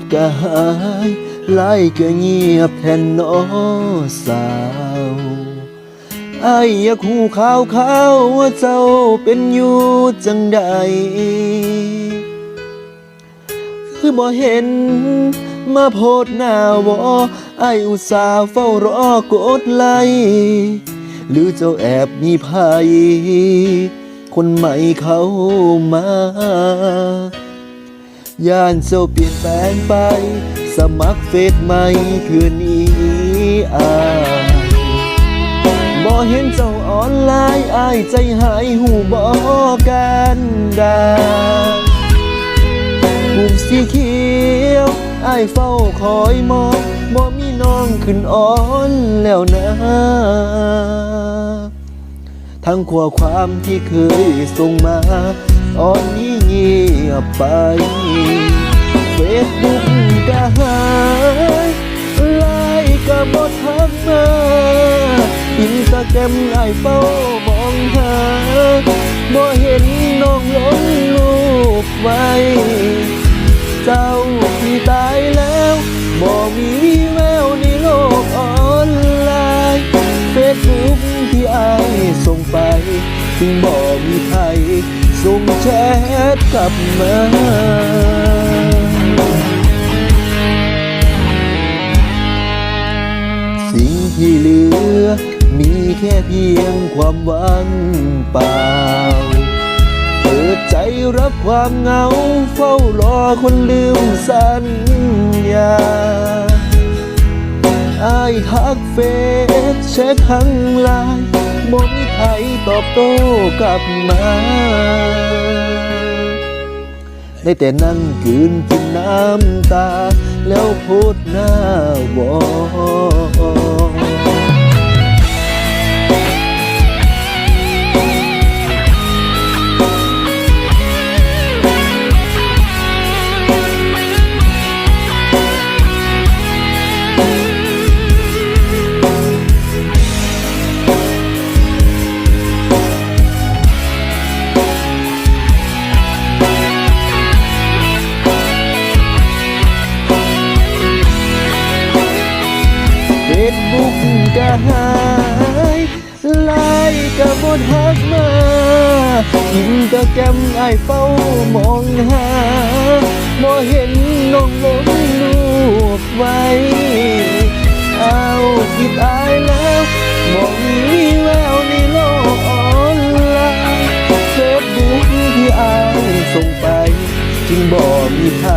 ดก็หายไล่ก็เงียบแทนน้อสาวไอ้ยอยากหูข่าวข่าวว่าเจ้าเป็นอยู่จังใด คือบ่เห็นมาโพดหน้าวอไอายอุตส่าห์เฝ้ารอกดไลค์หรือเจ้าแอบมีภัย คนใหม่เข้ามา ย่านเจ้าเปลี่ยนแปลงไป สมัครเฟซใหม่เพื่อหนี้อายบ่เห็นเจ้าออนไลน์อายใจหายหูบ่กันดาปุ่มสีเขียวอายเฝ้าคอยมองบ่มีน้องขึ้นอ่อนแล้วนะ ทั้งข้อความที่เคยส่งมาตอนนี้เงียบไปเฟซบุ๊กก็หายไลน์ก็บดทักมาอินสตาแกรมไอเฝ้ามองหาบ่เห็นน้องลง ถึงบ่มีใครส่งแชทกลับมาสิ่งที่เหลือมีแค่เพียงความหวังเปล่า เปิดใจรับความเหงา เฝ้ารอคนลืมสัญญาอายทักเฟซเช็คทั้งไลน์บ่มี ให้ตอบโต้กลับมา ได้แต่นั่งกืนกินน้ำตา แล้วพูดหน้าวอน ก็หายลน์ก็บ่ทักมาอินสตาแกรมไอเฝ้ามองหาบ่เห็นน้องลงรูปไว้เอาคิดอายแล้วบ่มีแววในโลกออนไลน์เฟซบุ๊กที่อายส่งไปจึงบ่มีใคร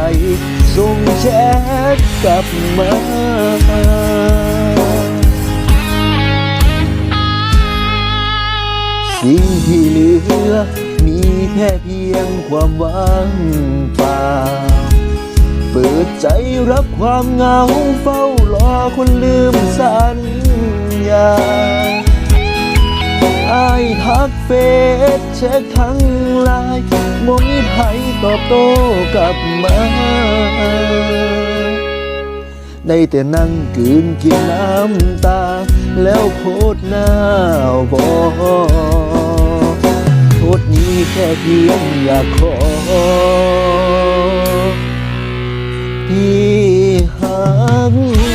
ส่งแชทกลับมา สิ่งที่เหลือ มีแค่เพียงความหวังเปล่า เปิดใจรับความเหงาเฝ้ารอคนลืมสัญญาอายทักเฟซเช็คทั้งไลน์บ่มีไผตอบโต้กลับมาได้แต่นั่งกืนกินน้ำตา แล้วโพดหน้าวอโทษนี้ แค่เพียงอยากขอที่หัก